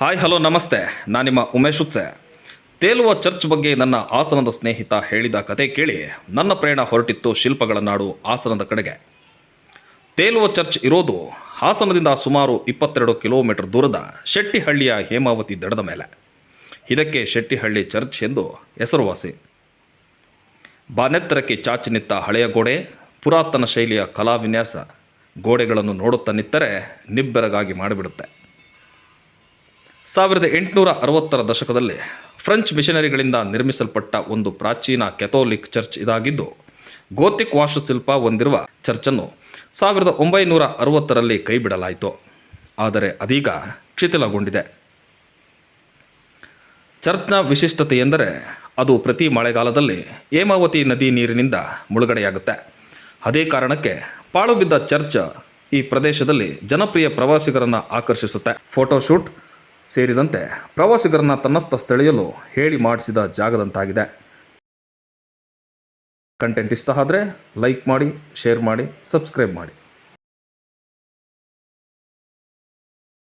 Hi, hello, ನಮಸ್ತೆ. ನಾನು ನಿಮ್ಮ ಉಮೇಶ್ ಉತ್ಸೆ ತೇಲುವ ಚರ್ಚ್ ಬಗ್ಗೆ ನನ್ನ ಆಸನದ ಸ್ನೇಹಿತ ಹೇಳಿದ ಕತೆ ಕೇಳಿ ನನ್ನ ಪ್ರಯಾಣ ಹೊರಟಿತ್ತು ಶಿಲ್ಪಗಳ ನಾಡು ಆಸನದ ಕಡೆಗೆ. ತೇಲುವ ಚರ್ಚ್ ಇರೋದು ಹಾಸನದಿಂದ ಸುಮಾರು ಇಪ್ಪತ್ತೆರಡು ಕಿಲೋಮೀಟರ್ ದೂರದ ಶೆಟ್ಟಿಹಳ್ಳಿಯ ಹೇಮಾವತಿ ದಡದ ಮೇಲೆ. ಇದಕ್ಕೆ ಶೆಟ್ಟಿಹಳ್ಳಿ ಚರ್ಚ್ ಎಂದು ಹೆಸರುವಾಸಿ. ಬಾನೆತ್ತರಕ್ಕೆ ಚಾಚಿ ನಿಂತ ಹಳೆಯ ಗೋಡೆ, ಪುರಾತನ ಶೈಲಿಯ ಕಲಾ ವಿನ್ಯಾಸ ಗೋಡೆಗಳನ್ನು ನೋಡುತ್ತಾ ನಿತ್ತರೆ ನಿಬ್ಬೆರಗಾಗಿ ಮಾಡಿಬಿಡುತ್ತೆ. ಸಾವಿರದ ಎಂಟುನೂರ ಅರವತ್ತರ ದಶಕದಲ್ಲಿ ಫ್ರೆಂಚ್ ಮಿಷನರಿಗಳಿಂದ ನಿರ್ಮಿಸಲ್ಪಟ್ಟ ಒಂದು ಪ್ರಾಚೀನ ಕೆಥೋಲಿಕ್ ಚರ್ಚ್ ಇದಾಗಿದ್ದು ಗೋತಿಕ್ ವಾಸ್ತುಶಿಲ್ಪ ಹೊಂದಿರುವ ಚರ್ಚನ್ನು ಸಾವಿರದ ಒಂಬೈನೂರ ಅರವತ್ತರಲ್ಲಿ ಕೈಬಿಡಲಾಯಿತು. ಆದರೆ ಅದೀಗ ಶಿಥಿಲಗೊಂಡಿದೆ. ಚರ್ಚ್ನ ವಿಶಿಷ್ಟತೆ ಎಂದರೆ ಅದು ಪ್ರತಿ ಮಳೆಗಾಲದಲ್ಲಿ ಹೇಮಾವತಿ ನದಿ ನೀರಿನಿಂದ ಮುಳುಗಡೆಯಾಗುತ್ತೆ. ಅದೇ ಕಾರಣಕ್ಕೆ ಪಾಳುಬಿದ್ದ ಚರ್ಚ್ ಈ ಪ್ರದೇಶದಲ್ಲಿ ಜನಪ್ರಿಯ ಪ್ರವಾಸಿಗರನ್ನು ಆಕರ್ಷಿಸುತ್ತೆ. ಫೋಟೋಶೂಟ್ ಸೇರಿದಂತೆ ಪ್ರವಾಸಿಗರನ್ನ ತನ್ನತ್ತ ಸ್ಥಳೀಯಲು ಹೇಳಿ ಮಾಡಿಸಿದ ಜಾಗದಂತಾಗಿದೆ. ಕಂಟೆಂಟ್ ಇಷ್ಟ ಆದರೆ ಲೈಕ್ ಮಾಡಿ, ಶೇರ್ ಮಾಡಿ, ಸಬ್ಸ್ಕ್ರೈಬ್ ಮಾಡಿ.